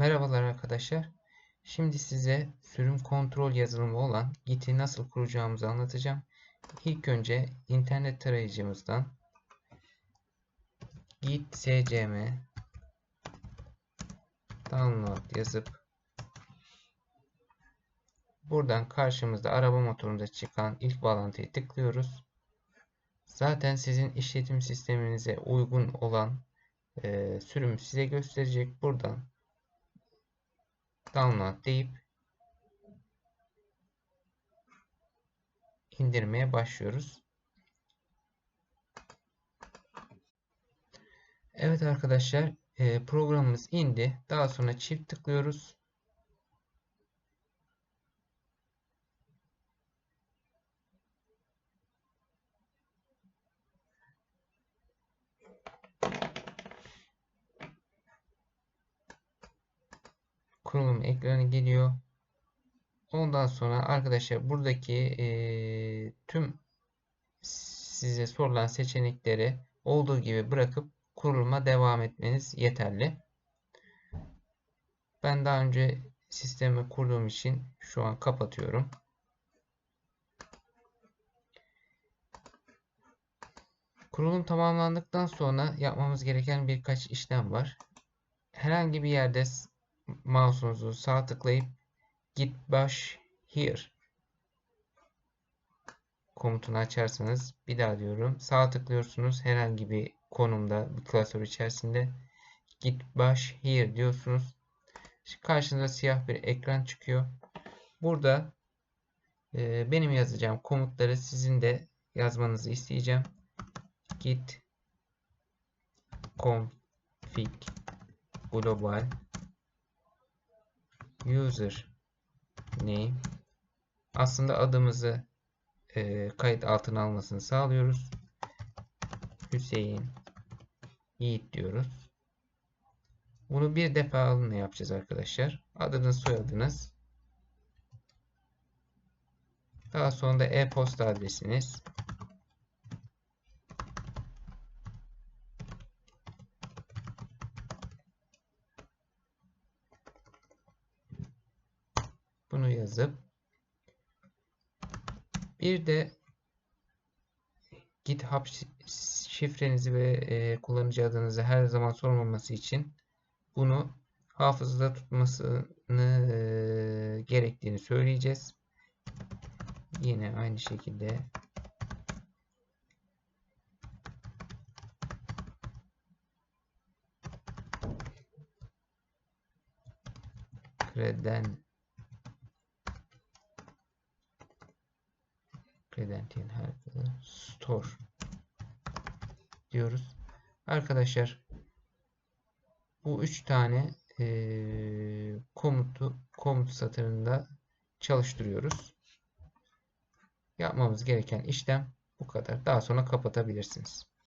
Merhabalar arkadaşlar. Şimdi size sürüm kontrol yazılımı olan Git'i nasıl kuracağımızı anlatacağım. İlk önce internet tarayıcımızdan git scm download yazıp buradan karşımızda araba motorunda çıkan ilk bağlantıyı tıklıyoruz. Zaten sizin işletim sisteminize uygun olan e, sürümü size gösterecek. Buradan download deyip indirmeye başlıyoruz. Evet arkadaşlar e, programımız indi. Daha sonra çift tıklıyoruz. Kurulum ekranı geliyor. Ondan sonra arkadaşlar buradaki e, tüm size sorulan seçenekleri olduğu gibi bırakıp kuruluma devam etmeniz yeterli. Ben daha önce sistemi kurduğum için şu an kapatıyorum. Kurulum tamamlandıktan sonra yapmamız gereken birkaç işlem var. Herhangi bir yerde mouse'unuzu sağ tıklayıp git baş here komutunu açarsanız bir daha diyorum. Sağ tıklıyorsunuz herhangi bir konumda bir klasör içerisinde git baş here diyorsunuz. Şimdi karşınıza siyah bir ekran çıkıyor. Burada e, benim yazacağım komutları sizin de yazmanızı isteyeceğim. Git config global user name aslında adımızı e, kayıt altına almasını sağlıyoruz. Hüseyin Yiğit diyoruz. Bunu bir defa alınla yapacağız arkadaşlar. Adınız soyadınız. Daha sonra da e-posta adresiniz. Bunu yazıp bir de GitHub şifrenizi ve e, kullanıcı adınızı her zaman sormaması için bunu hafızada tutmasını e, gerektiğini söyleyeceğiz. Yine aynı şekilde kreden Credential haritalı store diyoruz. Arkadaşlar bu üç tane e, komutu komut satırında çalıştırıyoruz. Yapmamız gereken işlem bu kadar. Daha sonra kapatabilirsiniz.